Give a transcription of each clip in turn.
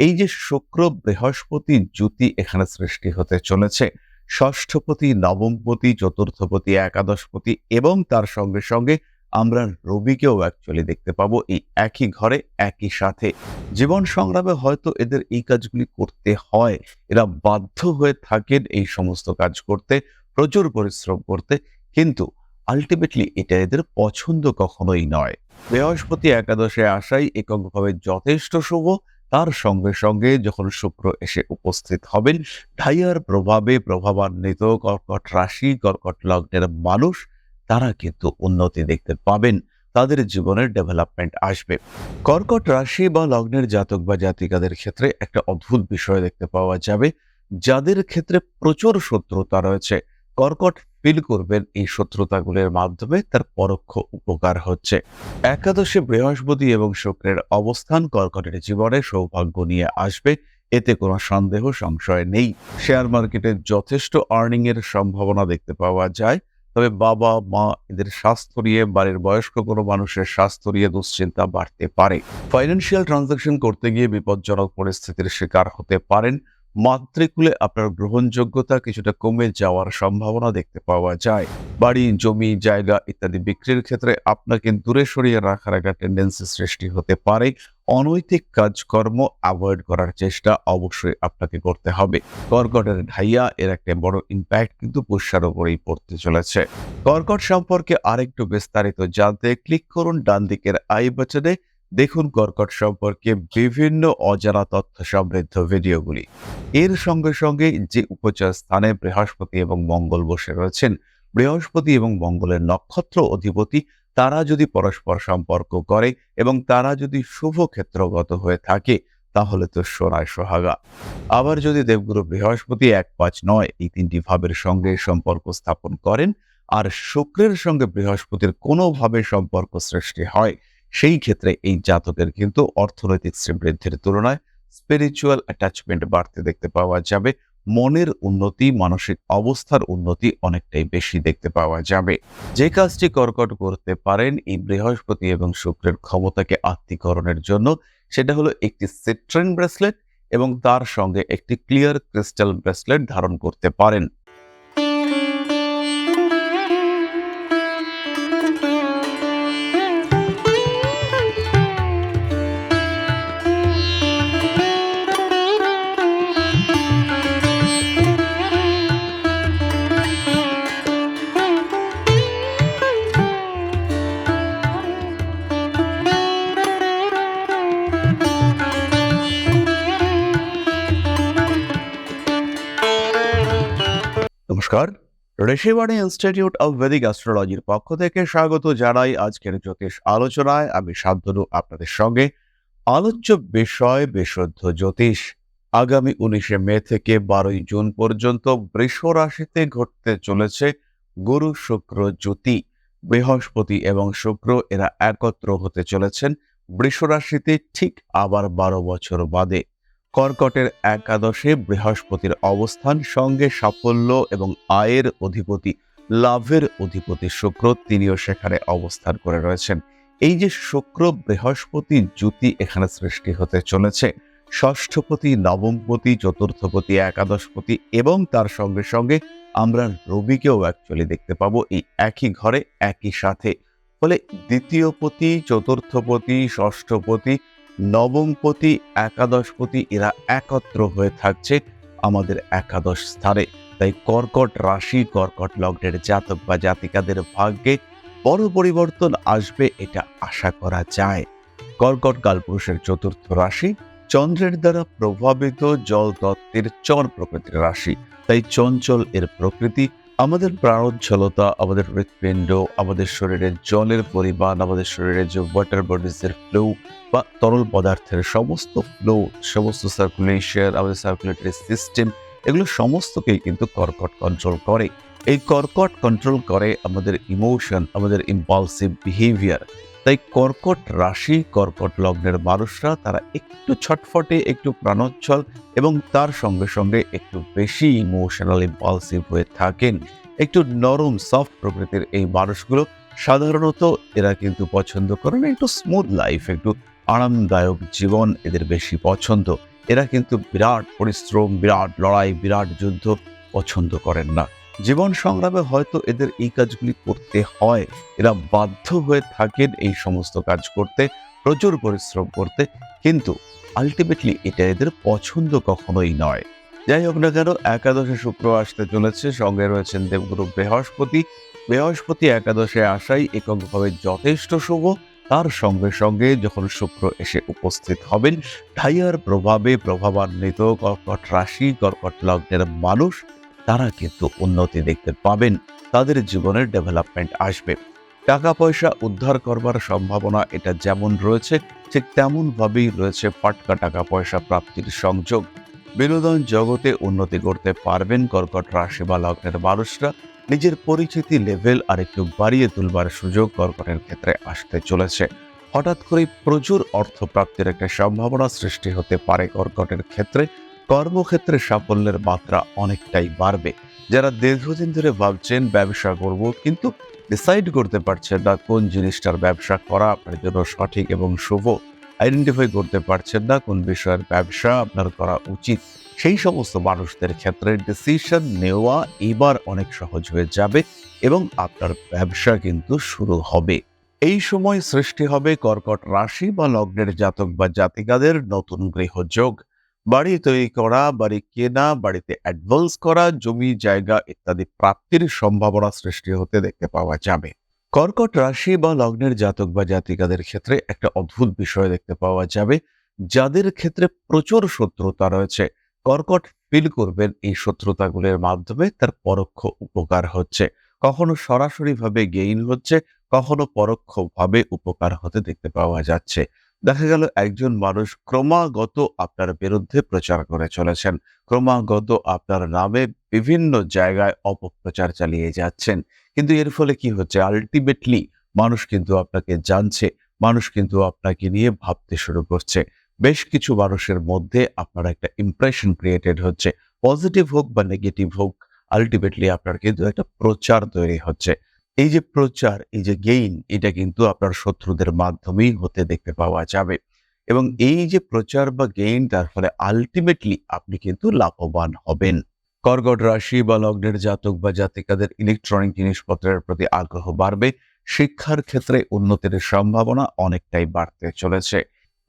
এই যে শুক্র বৃহস্পতি জ্যোতি এখানে সৃষ্টি হতে চলেছে, ষষ্ঠপতি, নবমপতি, চতুর্থপতি, একাদশপতি এবং তার সঙ্গে সঙ্গে আমরা রবিকেও অ্যাকচুয়ালি দেখতে পাবো এই একই ঘরে, একই সাথে। জীবন সংগ্রামে হয়তো এদের এই কাজগুলি করতে হয়, এরা বাধ্য হয়ে থাকেন এই সমস্ত কাজ করতে, প্রচুর পরিশ্রম করতে, কিন্তু আলটিমেটলি এটা এদের পছন্দ কখনোই নয়। বৃহস্পতি একাদশে আসাই এককভাবে যথেষ্ট শুভ তার সঙ্গে সঙ্গে যখন শুক্র এসে উপস্থিত হবেন, ঢাইয়ার প্রভাবে প্রভাবান্বিত কর্কট রাশি, কর্কট লগ্নের মানুষ, তারা কিন্তু উন্নতি দেখতে পাবেন। তাদের জীবনের ডেভেলপমেন্ট আসবে। কর্কট রাশি বা লগ্নের জাতক বা জাতিকাদের ক্ষেত্রে একটা অদ্ভুত বিষয় দেখতে পাওয়া যাবে। যাদের ক্ষেত্রে প্রচুর শত্রুতা রয়েছে কর্কট ফিল করবেন এই শত্রুতাগুলির মাধ্যমে তার পরোক্ষ উপকার হচ্ছে। একাদশে বৃহস্পতি এবং শুক্রের অবস্থান কর্কটের জীবনে সৌভাগ্য নিয়ে আসবে, এতে কোনো সন্দেহ, সংশয় নেই। শেয়ার মার্কেটে যথেষ্ট আর্নিং এর সম্ভাবনা দেখতে পাওয়া যায়, তবে বাবা, মা এদের স্বাস্থ্য নিয়ে, বাড়ির বয়স্ক কোনো মানুষের স্বাস্থ্য নিয়ে দুশ্চিন্তা বাড়তে পারে। ফাইন্যান্সিয়াল ট্রানজাকশন করতে গিয়ে বিপজ্জনক পরিস্থিতির শিকার হতে পারেন মাতৃকুলে আপনার গ্রহণযোগ্যতা কিছুটা কমে যাওয়ার সম্ভাবনা দেখতে পাওয়া যায়। বাড়ি, জমি, জায়গা ইত্যাদি বিক্রির ক্ষেত্রে আপনাকে দূরে সরিয়ে রাখার একটা টেন্ডেন্সি সৃষ্টি হতে পারে। অনৈতিক কাজকর্ম অ্যাভয়েড করার চেষ্টা অবশ্যই আপনাকে করতে হবে। কর্কটের ঢাইয়া এর একটা বড় ইম্প্যাক্ট কিন্তু পুষ্যার উপরেই পড়তে চলেছে। কর্কট সম্পর্কে আরেকটু বিস্তারিত জানতে ক্লিক করুন ডান দিকের আই বাটনে দেখুন কর্কট সম্পর্কে বিভিন্ন অজানা তথ্য সমৃদ্ধ ভিডিওগুলি। এর সঙ্গে সঙ্গে যে উপচার স্থানে বৃহস্পতি এবং মঙ্গল বসে রয়েছেন, বৃহস্পতি এবং মঙ্গলের নক্ষত্র অধিপতি, তারা যদি পরস্পর সম্পর্ক করে এবং তারা যদি শুভ ক্ষেত্রগত হয়ে থাকে, তাহলে তো সোনায় সোহাগা। আবার যদি দেবগুরু বৃহস্পতি এক পাঁচ নয় এই তিনটি ভাবের সঙ্গে সম্পর্ক স্থাপন করেন, আর শুক্রের সঙ্গে বৃহস্পতির কোনোভাবে সম্পর্ক সৃষ্টি হয় সেই ক্ষেত্রে এই জাতকের কিন্তু অর্থনৈতিক শ্রীবৃদ্ধির তুলনায় স্পিরিচুয়াল অ্যাটাচমেন্ট বাড়তে দেখতে পাওয়া যাবে। মনের উন্নতি, মানসিক অবস্থার উন্নতি অনেকটাই বেশি দেখতে পাওয়া যাবে। যে কাজটি কর্কট করতে পারেন, এই বৃহস্পতি এবং শুক্রের ক্ষমতাকে আত্মীকরণের জন্য, সেটা হলো একটি সিট্রেন ব্রেসলেট এবং তার সঙ্গে একটি ক্লিয়ার ক্রিস্টাল ব্রেসলেট ধারণ করতে পারেন। নমস্কার। ঋষিবাণী ইনস্টিটিউট অব ভেদিক অ্যাস্ট্রোলজির পক্ষ থেকে স্বাগত জানাই আজকের জ্যোতিষ আলোচনায়। আমি শান্তনু, আপনাদের সঙ্গে। আলোচ্য বিষয়, বিশুদ্ধ জ্যোতিষ। আগামী উনিশে মে থেকে বারোই জুন পর্যন্ত বৃষ রাশিতে ঘটতে চলেছে গুরু, শুক্র, জ্যোতি। বৃহস্পতি এবং শুক্র এরা একত্র হতে চলেছেন। বৃষ রাশিতে ঠিক আবার বারো বছর বাদে। কর্কটের একাদশে বৃহস্পতির অবস্থান সঙ্গে সাফল্য এবং আয়ের অধিপতি, লাভের অধিপতি শুক্র তিনিও সেখানে অবস্থান করে রয়েছেন। এই যে শুক্র বৃহস্পতি জ্যোতি এখানে সৃষ্টি হতে চলেছে। ষষ্ঠপতি, নবমপতি, চতুর্থপতি, একাদশপতি এবং তার সঙ্গে সঙ্গে আমরা রবিকেও অ্যাকচুয়ালি দেখতে পাবো। এই একই ঘরে, একই সাথে। ফলে দ্বিতীয়পতি, চতুর্থপতি, ষষ্ঠপতি নবমপতি, একাদশপতি এরা একত্র হয়ে থাকছে আমাদের একাদশ স্থানে। তাই কর্কট রাশি, কর্কট লগ্নের জাতক বা জাতিকাদের ভাগ্যে বড় পরিবর্তন আসবে এটা আশা করা যায়। কর্কট কালপুরুষের চতুর্থ রাশি, চন্দ্রের দ্বারা প্রভাবিত জল তত্ত্বের চর প্রকৃতির রাশি। তাই চঞ্চল এর প্রকৃতি আমাদের প্রাণোজ্জ্বলতা, আমাদের হৃৎপিণ্ড, আমাদের শরীরের জলের পরিমাণ, আমাদের শরীরের যে ওয়াটার বডিজের ফ্লো বা তরল পদার্থের সমস্ত ফ্লো সমস্ত সার্কুলেশন আমাদের সার্কুলেটরি সিস্টেম এগুলো সমস্তকেই কিন্তু কর্কট কন্ট্রোল করে। এই কর্কট কন্ট্রোল করে আমাদের ইমোশন আমাদের ইম্পালসিভ বিহেভিয়ার তাই কর্কট রাশি, কর্কট লগ্নের মানুষরা তারা একটু ছটফটে, একটু প্রাণোচ্ছল এবং তার সঙ্গে সঙ্গে একটু বেশি ইমোশনাল ইম্পালসিভ হয়ে থাকেন। একটু নরম সফট প্রকৃতির এই মানুষগুলো সাধারণত এরা কিন্তু পছন্দ করেন একটু স্মুথ লাইফ একটু আরামদায়ক জীবন এদের বেশি পছন্দ। এরা কিন্তু বিরাট পরিশ্রম, বিরাট লড়াই, বিরাট যুদ্ধ পছন্দ করেন না। জীবন সংগ্রামে হয়তো এদের এই কাজগুলি করতে হয়। এরা বাধ্য হয়ে থাকেন এই সমস্ত কাজ করতে, প্রচুর পরিশ্রম করতে, কিন্তু আলটিমেটলি এটা এদের পছন্দ কখনোই নয়। যাই হোক না কেন, একাদশে শুক্র আসতে চলেছে, সঙ্গে রয়েছেন দেবগুরু বৃহস্পতি। বৃহস্পতি একাদশে আসাই এককভাবে যথেষ্ট শুভ। তার সঙ্গে সঙ্গে যখন শুক্র এসে উপস্থিত হবেন ঢাইয়ার প্রভাবে প্রভাবান্বিত কর্কট রাশি, কর্কট লগ্নের মানুষ তারা কিন্তু উন্নতি দেখতে পাবেন। তাদের জীবনের ডেভেলপমেন্ট আসবে। টাকা পয়সা উদ্ধার করবার সম্ভাবনা এটা যেমন রয়েছে, ঠিক তেমন ভাবেই রয়েছে ফাটকা টাকা পয়সা প্রাপ্তির সংযোগ। বিনোদন জগতে উন্নতি করতে পারবেন কর্কট রাশি বা লগ্নের মানুষরা। নিজের পরিচিতি লেভেল আর একটু বাড়িয়ে তুলবার সুযোগ কর্কটের ক্ষেত্রে আসতে চলেছে। হঠাৎ করে প্রচুর অর্থ প্রাপ্তির একটা সম্ভাবনা সৃষ্টি হতে পারে কর্কটের ক্ষেত্রে। কর্মক্ষেত্রে সাফল্যের মাত্রা অনেকটাই বাড়বে। যারা দীর্ঘদিন ধরে ভাবছেন ব্যবসা করব কিন্তু ডিসাইড করতে পারছেন না কোন জিনিসটার ব্যবসা করা আপনার জন্য সঠিক এবং শুভ আইডেন্টিফাই করতে পারছেন না কোন বিষয়ের ব্যবসা আপনার করা উচিত। সেই সমস্ত মানুষদের ক্ষেত্রে ডিসিশন নেওয়া এবার অনেক সহজ হয়ে যাবে এবং আপনার ব্যবসা কিন্তু শুরু হবে। এই সময় সৃষ্টি হবে কর্কট রাশি বা লগ্নের জাতক বা জাতিকাদের নতুন গৃহযোগ বাড়ি তৈরি করা, বাড়ি কেনা, বাড়িতে অ্যাডভান্স করা, জমি, জায়গা ইত্যাদি প্রাপ্তির সম্ভাবনা সৃষ্টি হতে দেখতে পাওয়া যাবে। কর্কট রাশি বা লগ্নের জাতক বা জাতিকাদের ক্ষেত্রে একটা অদ্ভুত বিষয় দেখতে পাওয়া যাবে। যাদের ক্ষেত্রে প্রচুর শত্রুতা রয়েছে, কর্কট ফিল করবেন এই শত্রুতাগুলোর মাধ্যমে তার পরোক্ষ উপকার হচ্ছে। কখনো সরাসরিভাবে গেইন হচ্ছে, কখনো পরোক্ষভাবে উপকার হতে দেখতে পাওয়া যাচ্ছে। দেখা গেল একজন মানুষ ক্রমাগত আপনার বিরুদ্ধে প্রচার করে চলেছেন। ক্রমাগত আপনার নামে বিভিন্ন জায়গায় অপপ্রচার চালিয়ে যাচ্ছেন। কিন্তু এর ফলে কি হচ্ছে? আলটিমেটলি মানুষ কিন্তু আপনাকে জানছে, মানুষ কিন্তু আপনাকে নিয়ে ভাবতে শুরু করছে। বেশ কিছু মানুষের মধ্যে আপনার একটা ইমপ্রেশন ক্রিয়েটেড হচ্ছে। পজিটিভ হোক বা নেগেটিভ হোক আলটিমেটলি আপনার কিন্তু একটা প্রচার তৈরি হচ্ছে। এই যে প্রচার, এই যে গেইন এটা কিন্তু আপনার শত্রুদের মাধ্যমেই হতে দেখতে পাওয়া যাবে। এবং এই যে প্রচার বা গেইন তার ফলে আলটিমেটলি আপনি কিন্তু লাভবান হবেন। কর্কট রাশি বা লগ্নের জাতক বা জাতিকাদের ইলেকট্রনিক জিনিসপত্রের প্রতি আগ্রহ বাড়বে। শিক্ষার ক্ষেত্রে উন্নতির সম্ভাবনা অনেকটাই বাড়তে চলেছে।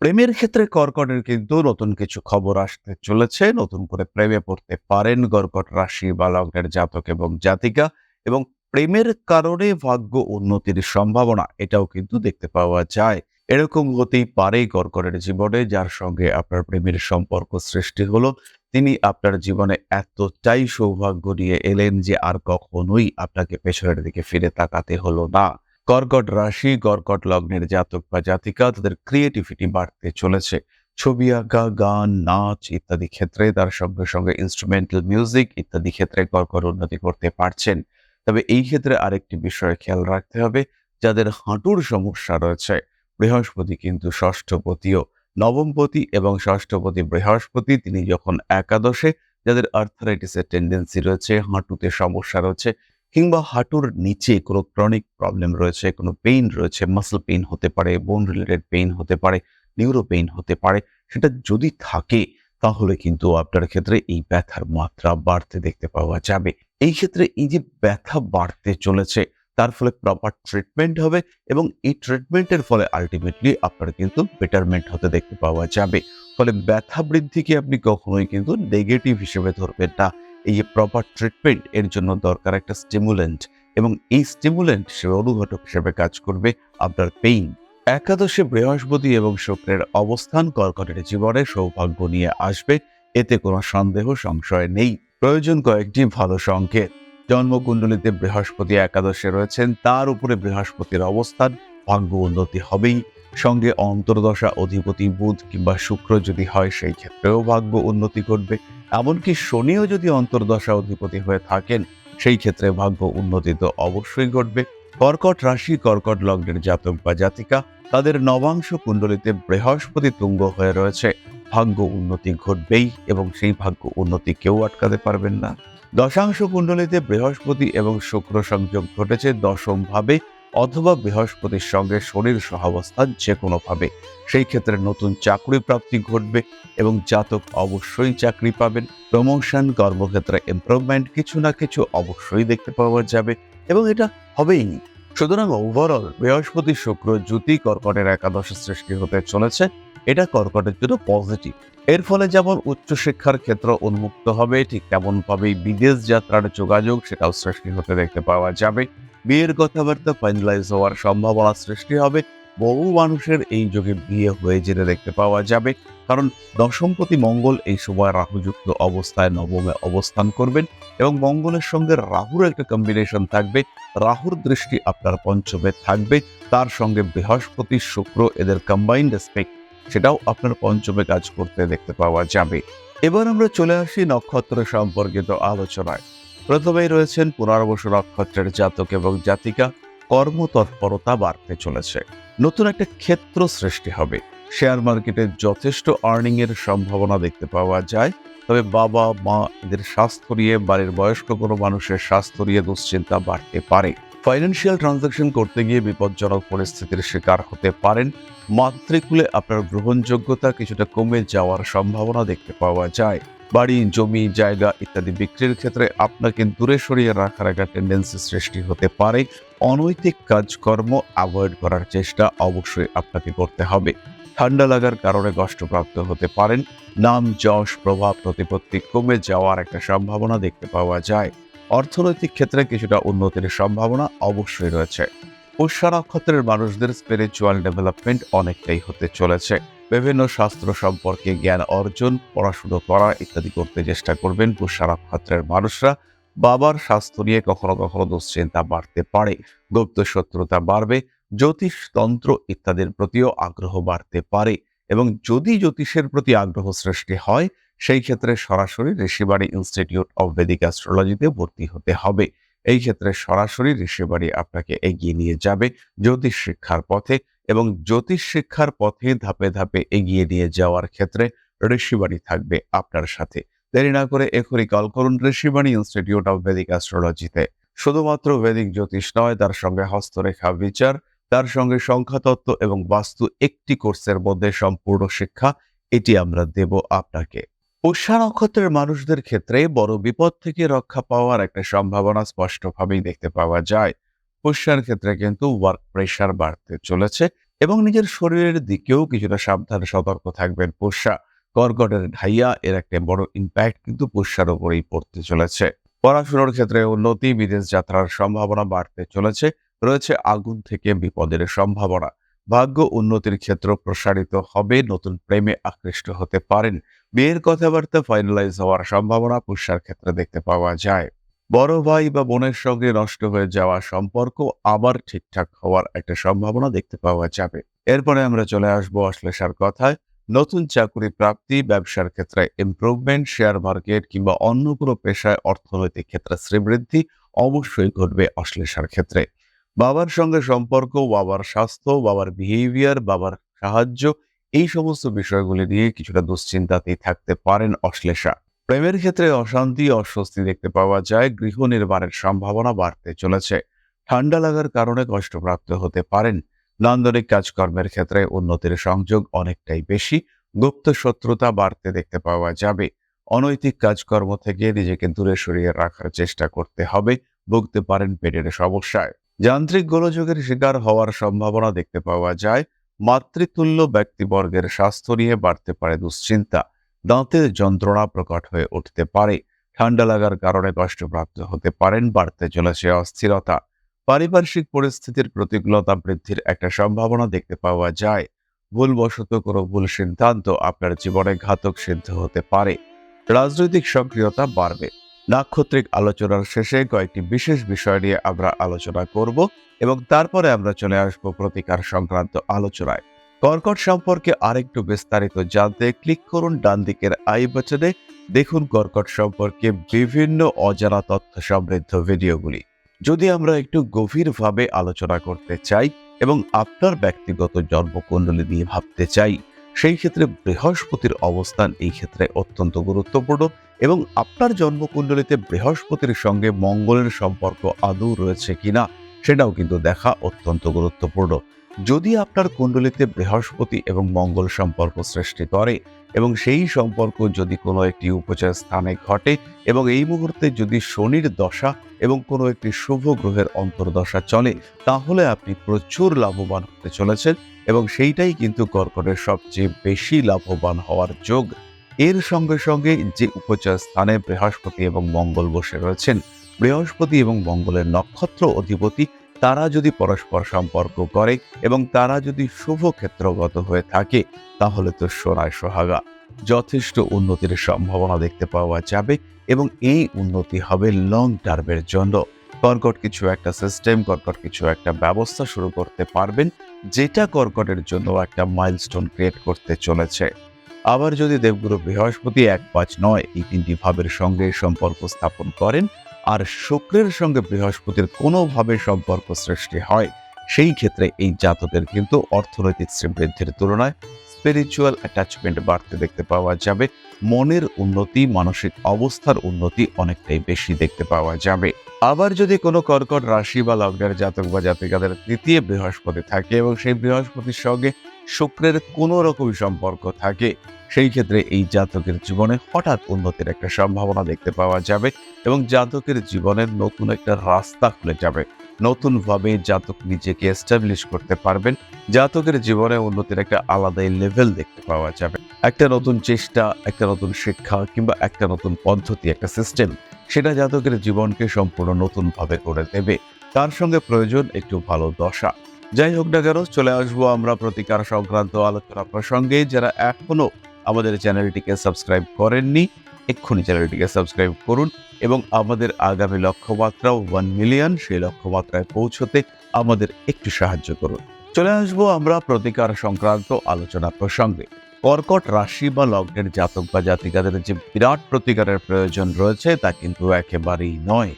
প্রেমের ক্ষেত্রে কর্কটের কিন্তু নতুন কিছু খবর আসতে চলেছে। নতুন করে প্রেমে পড়তে পারেন কর্কট রাশি বা লগ্নের জাতক এবং জাতিকা। এবং প্রেমের কারণে ভাগ্য উন্নতির সম্ভাবনা, এটাও কিন্তু দেখতে পাওয়া যায়। এরকম হতেই পারে কর্কটের জীবনে, যার সঙ্গে আপনার প্রেমের সম্পর্ক সৃষ্টি হলো। তিনি আপনার জীবনে এতটাই সৌভাগ্য নিয়ে এলেন যে আর কখনোই আপনাকে পেছনের দিকে ফিরে তাকাতে হলো না। কর্কট রাশি কর্কট লগ্নের জাতক বা জাতিকা, তাদের ক্রিয়েটিভিটি বাড়তে চলেছে। ছবি আঁকা, গান, নাচ ইত্যাদি ক্ষেত্রে তার সঙ্গে সঙ্গে ইনস্ট্রুমেন্টাল মিউজিক ইত্যাদি ক্ষেত্রে কর্কট উন্নতি করতে পারছেন। তবে এই ক্ষেত্রে আরেকটি বিষয় খেয়াল রাখতে হবে, যাদের হাঁটুর সমস্যা রয়েছে। বৃহস্পতি কিন্তু ষষ্ঠপতিও। নবমপতি এবং ষষ্ঠপতি বৃহস্পতি, তিনি যখন একাদশে, যাদের আর্থারাইটিসের টেন্ডেন্সি রয়েছে, হাঁটুতে সমস্যা রয়েছে, কিংবা হাঁটুর নিচে কোনো ক্রনিক প্রবলেম রয়েছে, কোনো পেইন রয়েছে মাসল পেইন হতে পারে বোন রিলেটেড পেইন হতে পারে নিউরো পেইন হতে পারে, সেটা যদি থাকে, তাহলে কিন্তু আপনার ক্ষেত্রে এই ব্যথার মাত্রা বাড়তে দেখতে পাওয়া যাবে। এই ক্ষেত্রে এই যে ব্যথা বাড়তে চলেছে, তার ফলে প্রপার ট্রিটমেন্ট হবে এবং এই ট্রিটমেন্টের ফলে আলটিমেটলি আপনার কিন্তু বেটারমেন্ট হতে দেখতে পাওয়া যাবে। ফলে ব্যথা বৃদ্ধিকে আপনি কখনোই কিন্তু নেগেটিভ হিসেবে ধরবেন না। এই যে প্রপার ট্রিটমেন্ট এর জন্য দরকার একটা স্টিমুলেন্ট এবং এই স্টিমুলেন্ট সে অনুঘটক হিসেবে কাজ করবে আপনার পেইন একাদশে বৃহস্পতি এবং শুক্রের অবস্থান কর্কটের জীবনে সৌভাগ্য নিয়ে আসবে, এতে কোনো সন্দেহ, সংশয় নেই। প্রয়োজন কয়েকটি ভালো সংকেত। জন্মকুণ্ডলিতে বৃহস্পতি একাদশে রয়েছেন, তার উপরে বৃহস্পতির অবস্থান। ভাগ্য উন্নতি হবেই। সঙ্গে অন্তর্দশা, অধিপতি বুধ কিংবা শুক্র যদি হয়, সেই ক্ষেত্রেও ভাগ্য উন্নতি করবে এমনকি শনিও যদি অন্তর্দশা, অধিপতি হয়ে থাকেন, সেই ক্ষেত্রে ভাগ্য উন্নতি তো অবশ্যই ঘটবে। কর্কট রাশি, কর্কট লগ্নের জাতক বা জাতিকা, তাদের নবাংশ কুণ্ডলিতে বৃহস্পতি তুঙ্গ হয়ে রয়েছে। ভাগ্য উন্নতি ঘটবেই এবং সেই ভাগ্য উন্নতি কেউ আটকাতে পারবেন না। দশাংশ কুণ্ডলীতে বৃহস্পতি এবং শুক্র সংযোগ ঘটেছে দশম ভাবে অথবা বৃহস্পতির সঙ্গে শরীর সহাবস্থান যে কোনোভাবে সেই ক্ষেত্রে নতুন চাকরি প্রাপ্তি ঘটবে এবং জাতক অবশ্যই চাকরি পাবেন। প্রমোশন, কর্মক্ষেত্রে ইমপ্রুভমেন্ট কিছু না কিছু অবশ্যই দেখতে পাওয়া যাবে এবং এটা হবেই। সুতরাং ওভারঅল বৃহস্পতি, শুক্র, জ্যোতি, কর্কটের একাদশ সৃষ্টি হতে চলেছে। এটা কর্কটের জন্য পজিটিভ এর ফলে যেমন উচ্চশিক্ষার ক্ষেত্র উন্মুক্ত হবে, ঠিক তেমন ভাবেই বিদেশ যাত্রার যোগাযোগ সেটাও সৃষ্টি হতে দেখতে পাওয়া যাবে। বিয়ের কথাবার্তা ফাইনালাইজ হওয়ার সম্ভাবনা সৃষ্টি হবে। বহু মানুষের এই যোগে বিয়ে হয়ে যেতে দেখতে পাওয়া যাবে। কারণ দশমপতি মঙ্গল এই সময় রাহুযুক্ত অবস্থায় নবমে অবস্থান করবেন এবং মঙ্গলের সঙ্গে রাহুর একটা কম্বিনেশন থাকবে। রাহুর দৃষ্টি আপনার পঞ্চমে থাকবে। তার সঙ্গে বৃহস্পতি, শুক্র এদের কম্বাইন্ড এসপেক্ট সেটাও আপনার পঞ্চমে কাজ করতে দেখতে পাওয়া যাবে। এবার আমরা চলে আসি নক্ষত্র সম্পর্কিত আলোচনায়। প্রথমেই রয়েছেন পুনর্বসু নক্ষত্রের জাতক এবং জাতিকা। কর্মতৎপরতা বাড়তে চলেছে। নতুন একটা ক্ষেত্র সৃষ্টি হবে। শেয়ার মার্কেটে যথেষ্ট আর্নিং এর সম্ভাবনা দেখতে পাওয়া যায়। তবে বাবা, মা এদের স্বাস্থ্য নিয়ে, বাড়ির বয়স্ক কোনো মানুষের স্বাস্থ্য নিয়ে দুশ্চিন্তা বাড়তে পারে। ফাইন্যান্সিয়াল ট্রানজাকশন করতে গিয়ে বিপজ্জনক পরিস্থিতির শিকার হতে পারেন। মাতৃকুলে আপনার গ্রহণযোগ্যতা কিছুটা কমে যাওয়ার সম্ভাবনা দেখতে পাওয়া যায়। বাড়ি, জমি, জায়গা ইত্যাদি বিক্রির ক্ষেত্রে আপনাকে দূরে সরিয়ে রাখার একটা টেন্ডেন্সি সৃষ্টি হতে পারে। অনৈতিক কাজকর্ম অ্যাভয়েড করার চেষ্টা অবশ্যই আপনাকে করতে হবে। ঠান্ডা লাগার কারণে কষ্টপ্রাপ্ত হতে পারেন। নাম, যশ, প্রভাব, প্রতিপত্তি কমে যাওয়ার একটা সম্ভাবনা দেখতে পাওয়া যায়। অর্থনৈতিক ক্ষেত্রে কিছুটা উন্নতির সম্ভাবনা অবশ্যই রয়েছে। পুষ্যা নক্ষত্রের মানুষদের স্পিরিচুয়াল ডেভেলপমেন্ট অনেকটাই হতে চলেছে। বিভিন্ন শাস্ত্র সম্পর্কে জ্ঞান অর্জন, পড়াশুনো করা ইত্যাদি করতে চেষ্টা করবেন পুষ্যা নক্ষত্রের মানুষরা। বাবার স্বাস্থ্য নিয়ে কখনো কখনো দুশ্চিন্তা বাড়তে পারে, গুপ্ত শত্রুতা বাড়বে, জ্যোতিষ তন্ত্র ইত্যাদির প্রতিও আগ্রহ বাড়তে পারে এবং যদি জ্যোতিষের প্রতি আগ্রহ সৃষ্টি হয় সেই ক্ষেত্রে সরাসরি ঋষিবাড়ি ইনস্টিটিউট অব বেদিক অ্যাস্ট্রোলজিতে ভর্তি হতে হবে। এই ক্ষেত্রে সরাসরি ঋষিবাড়ি আপনাকে এগিয়ে নিয়ে যাবে জ্যোতিষ শিক্ষার পথে এবং জ্যোতিষ শিক্ষার পথে ধাপে ধাপে এগিয়ে নিয়ে যাওয়ার ক্ষেত্রে ঋষিবাড়ি থাকবে আপনার সাথে। দেরি না করে এখনই কল করুন ঋষিবাণী ইনস্টিটিউট অব বেদিক অ্যাস্ট্রোলজিতে শুধুমাত্র বেদিক জ্যোতিষ নয়, তার সঙ্গে হস্তরেখা বিচার, তার সঙ্গে সংখ্যাতত্ত্ব এবং বাস্তু একটি কোর্সের মধ্যে সম্পূর্ণ শিক্ষা, এটি আমরা দেব আপনাকে। পুষ্যা নক্ষত্রের মানুষদের ক্ষেত্রে বড় বিপদ থেকে রক্ষা পাওয়ার একটা সম্ভাবনা স্পষ্টভাবেই দেখতে পাওয়া যায়। পুষ্যার ক্ষেত্রে কিন্তু ওয়ার্ক প্রেশার বাড়তে চলেছে এবং নিজের শরীরের দিকেও কিছুটা সাবধান সতর্ক থাকবেন পুষ্যা কর্কটের ঢাইয়া এর একটা বড় ইম্প্যাক্ট কিন্তু পুষ্যার উপরেই পড়তে চলেছে। পড়াশোনার ক্ষেত্রে উন্নতি, বিদেশ যাত্রার সম্ভাবনা বাড়তে চলেছে। রয়েছে আগুন থেকে বিপদের সম্ভাবনা। ভাগ্য উন্নতির ক্ষেত্র প্রসারিত হবে, নতুন প্রেমে আকৃষ্ট হতে পারেন। বিয়ের কথাবার্তা ফাইনালাইজ হওয়ার সম্ভাবনা পুষ্যার ক্ষেত্রে দেখতে পাওয়া যায়। বড় ভাই বা বোনের সঙ্গে নষ্ট হয়ে যাওয়া সম্পর্ক আবার ঠিকঠাক হওয়ার একটা সম্ভাবনা দেখতে পাওয়া যাবে। এরপরে আমরা চলে আসব অশ্লেষার কথায়। নতুন চাকরি প্রাপ্তি, ব্যবসার ক্ষেত্রে ইমপ্রুভমেন্ট শেয়ার মার্কেট কিংবা অন্য কোনো পেশায় অর্থনৈতিক ক্ষেত্রে শ্রীবৃদ্ধি অবশ্যই ঘটবে অশ্লেষার ক্ষেত্রে। বাবার সঙ্গে সম্পর্ক, বাবার স্বাস্থ্য, বাবার বিহেভিয়ার বাবার সাহায্য, এই সমস্ত বিষয়গুলি নিয়ে কিছুটা দুশ্চিন্তাতেই থাকতে পারেন অশ্লেষা। প্রেমের ক্ষেত্রে অশান্তি, অস্বস্তি দেখতে পাওয়া যায়, গৃহ নির্মাণের সম্ভাবনা বাড়তে চলেছে। ঠান্ডা লাগার কারণে কষ্টপ্রাপ্ত হতে পারেন। নান্দনিক কাজকর্মের ক্ষেত্রে উন্নতির সংযোগ অনেকটাই বেশি, গুপ্ত শত্রুতা বাড়তে দেখতে পাওয়া যাবে। অনৈতিক কাজকর্ম থেকে নিজেকে দূরে সরিয়ে রাখার চেষ্টা করতে হবে, ভুগতে পারেন পেটের সমস্যায়। যান্ত্রিক গোলযোগের শিকার হওয়ার সম্ভাবনা দেখতে পাওয়া যায়। মাতৃতুল্য ব্যক্তিবর্গের স্বাস্থ্য নিয়ে বাড়তে পারে দুশ্চিন্তা। দাঁতের যন্ত্রণা প্রকট হয়ে উঠতে পারে। ঠান্ডা লাগার কারণে কষ্টপ্রাপ্ত হতে পারেন, বাড়তে চলেছে অস্থিরতা। পারিপার্শ্বিক পরিস্থিতির প্রতিকূলতা বৃদ্ধির একটা সম্ভাবনা দেখতে পাওয়া যায়। ভুলবশত কোনো ভুল সিদ্ধান্ত আপনার জীবনে ঘাতক সিদ্ধ হতে পারে। রাজনৈতিক সক্রিয়তা বাড়বে। নাক্ষত্রিক আলোচনার শেষে কয়েকটি বিশেষ বিষয় নিয়ে আমরা আলোচনা করব এবং তারপরে আমরা চলে আসব প্রতিকার সংক্রান্ত আলোচনায়। কর্কট সম্পর্কে আরেকটু বিস্তারিত জানতে ক্লিক করুন ডান দিকের আই বাটনে। দেখুন কর্কট সম্পর্কে বিভিন্ন অজানা তথ্য সমৃদ্ধ ভিডিওগুলি। যদি আমরা একটু গভীরভাবে আলোচনা করতে চাই এবং আপনার ব্যক্তিগত জন্মকুণ্ডলী নিয়ে ভাবতে চাই সেই ক্ষেত্রে বৃহস্পতির অবস্থান এই ক্ষেত্রে অত্যন্ত গুরুত্বপূর্ণ এবং আপনার জন্মকুণ্ডলিতে বৃহস্পতির সঙ্গে মঙ্গলের সম্পর্ক আদৌ রয়েছে কিনা সেটাও কিন্তু দেখা অত্যন্ত গুরুত্বপূর্ণ। যদি আপনার কুণ্ডলিতে বৃহস্পতি এবং মঙ্গল সম্পর্ক সৃষ্টি করে এবং সেই সম্পর্ক যদি কোনো একটি উপচয় স্থানে ঘটে এবং এই মুহূর্তে যদি শনির দশা এবং কোনো একটি শুভ গ্রহের অন্তর্দশা চলে, তাহলে আপনি প্রচুর লাভবান হতে চলেছেন এবং সেইটাই কিন্তু কর্কটের সবচেয়ে বেশি লাভবান হওয়ার যোগ। এর সঙ্গে সঙ্গে যে উপচয় স্থানে বৃহস্পতি এবং মঙ্গল বসে রয়েছেন, বৃহস্পতি এবং মঙ্গলের নক্ষত্র অধিপতি তারা যদি পরস্পর সম্পর্ক করে এবং তারা যদি শুভ ক্ষেত্রগত হয়ে থাকে, তাহলে তো সোনায় সোহাগা। যথেষ্ট উন্নতির সম্ভাবনা দেখতে পাওয়া যাবে এবং এই উন্নতি হবে লং টার্মের জন্য। কর্কট কিছু একটা সিস্টেম কর্কট কিছু একটা ব্যবস্থা শুরু করতে পারবেন, যেটা কর্কটের জন্য একটা মাইলস্টোন ক্রিয়েট করতে চলেছে। আবার যদি দেবগুরু বৃহস্পতি এক পাঁচ নয় এই তিনটি ভাবের সঙ্গে সম্পর্ক স্থাপন করেন আর শুক্রের সঙ্গে বৃহস্পতির কোনোভাবে সম্পর্ক সৃষ্টি হয়, সেই ক্ষেত্রে এই জাতকের কিন্তু অর্থনৈতিক শ্রীবৃদ্ধির তুলনায় স্পিরিচুয়াল অ্যাটাচমেন্ট বাড়তে দেখতে পাওয়া যাবে। মনের উন্নতি, মানসিক অবস্থার উন্নতি অনেকটাই বেশি দেখতে পাওয়া যাবে। আবার যদি কোনো কর্কট রাশি বা লগ্নের জাতক বা জাতিকাদের তৃতীয় বৃহস্পতি থাকে এবং সেই বৃহস্পতির সঙ্গে শুক্রের কোনো রকমই সম্পর্ক থাকে সেই ক্ষেত্রে এই জাতকের জীবনে হঠাৎ উন্নতির একটা সম্ভাবনা দেখতে পাওয়া যাবে এবং জাতকের জীবনের নতুন একটা রাস্তা খুলে যাবে। নতুনভাবে জাতক নিজেকে এস্টাবলিশ করতে পারবেন। জাতকের জীবনে উন্নতির একটা আলাদাই লেভেল দেখতে পাওয়া যাবে। একটা নতুন চেষ্টা, একটা নতুন শিক্ষা কিংবা একটা নতুন পদ্ধতি, একটা সিস্টেম সেটা জাতকের জীবনকে সম্পূর্ণ নতুনভাবে করে দেবে। তার সঙ্গে প্রয়োজন একটু ভালো দশা। যাই হোক না কেন, চলে আসব আমরা প্রতিকার সংক্রান্ত আলোচনা প্রসঙ্গে যারা এখনও আমাদের চ্যানেলটিকে সাবস্ক্রাইব করেননি, এক্ষুনি চ্যানেলটিকে সাবস্ক্রাইব করুন এবং আমাদের আগামী লক্ষ্যমাত্রা ওয়ান মিলিয়ন সেই লক্ষ্যমাত্রায় পৌঁছতে আমাদের একটু সাহায্য করুন। চলে আসব আমরা প্রতিকার সংক্রান্ত আলোচনা প্রসঙ্গে। কর্কট রাশি বা লগ্নের জাতক বা জাতিকাদের যে বিরাট প্রতিকারের প্রয়োজন রয়েছে তা কিন্তু একেবারেই নয়।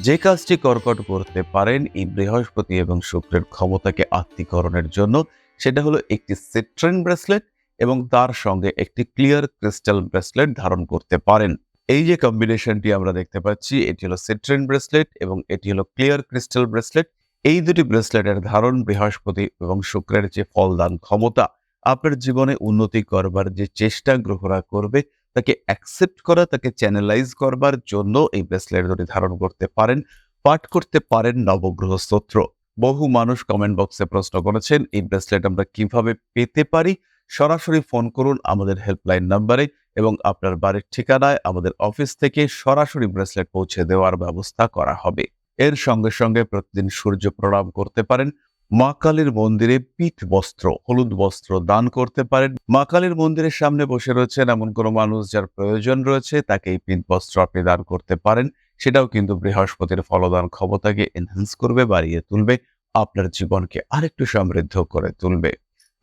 যে কাজটি কর্কট করতে পারেন, এই বৃহস্পতি এবং শুক্রের ক্ষমতাকে আত্মীকরণের জন্য, সেটা হলো একটি সিট্রেন ব্রেসলেট এবং তার সঙ্গে একটি ক্লিয়ার ক্রিস্টাল ব্রেসলেট ধারণ করতে পারেন। এই যে কম্বিনেশনটি আমরা দেখতে পাচ্ছি, এটি হলো সিট্রেন ব্রেসলেট এবং এটি হলো ক্লিয়ার ক্রিস্টাল ব্রেসলেট এই দুটি ব্রেসলেটের ধারণ বৃহস্পতি এবং শুক্রের যে ফলদান ক্ষমতা, আপনার জীবনে উন্নতি করবার যে চেষ্টা গ্রহরা করবে, তাকে অ্যাকসেপ্ট করা, তাকে চ্যানেলাইজ করবার জন্য এই ব্রেসলেট দুটি ধারণ করতে পারেন, পাঠ করতে পারেন নবগ্রহ স্তোত্র। বহু মানুষ কমেন্ট বক্সে প্রশ্ন করেছেন, এই ব্রেসলেট আমরা কীভাবে পেতে পারি? সরাসরি ফোন করুন আমাদের হেল্পলাইন নাম্বারে এবং আপনার বাড়ির ঠিকানায় আমাদের অফিস থেকে সরাসরি ব্রেসলেট পৌঁছে দেওয়ার ব্যবস্থা করা হবে। এর সঙ্গে সঙ্গে প্রতিদিন সূর্য প্রণাম করতে পারেন। মা কালীর মন্দিরে পিঠ বস্ত্র, হলুদ বস্ত্র দান করতে পারেন। মা কালীর মন্দিরের সামনে বসে রয়েছেন এমন কোনো মানুষ যার প্রয়োজন রয়েছে, তাকে এই পিঠ বস্ত্র আপনি দান করতে পারেন। সেটাও কিন্তু বৃহস্পতির ফলদান ক্ষমতাকে এনহ্যান্স করবে, বাড়িয়ে তুলবে, আপনার জীবনকে আরেকটু সমৃদ্ধ করে তুলবে।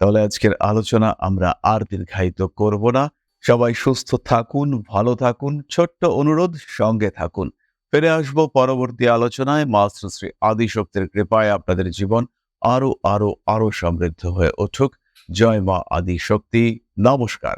তাহলে আজকের আলোচনা আমরা আর দীর্ঘায়িত করব না। সবাই সুস্থ থাকুন, ভালো থাকুন, ছোট্ট অনুরোধ, সঙ্গে থাকুন। ফিরে আসব পরবর্তী আলোচনায়। মাস্টার শ্রী আদিশক্তির কৃপায় আপনাদের জীবন আরও আরও আরও সমৃদ্ধ হয়ে উঠুক। জয় মা আদি শক্তি নমস্কার।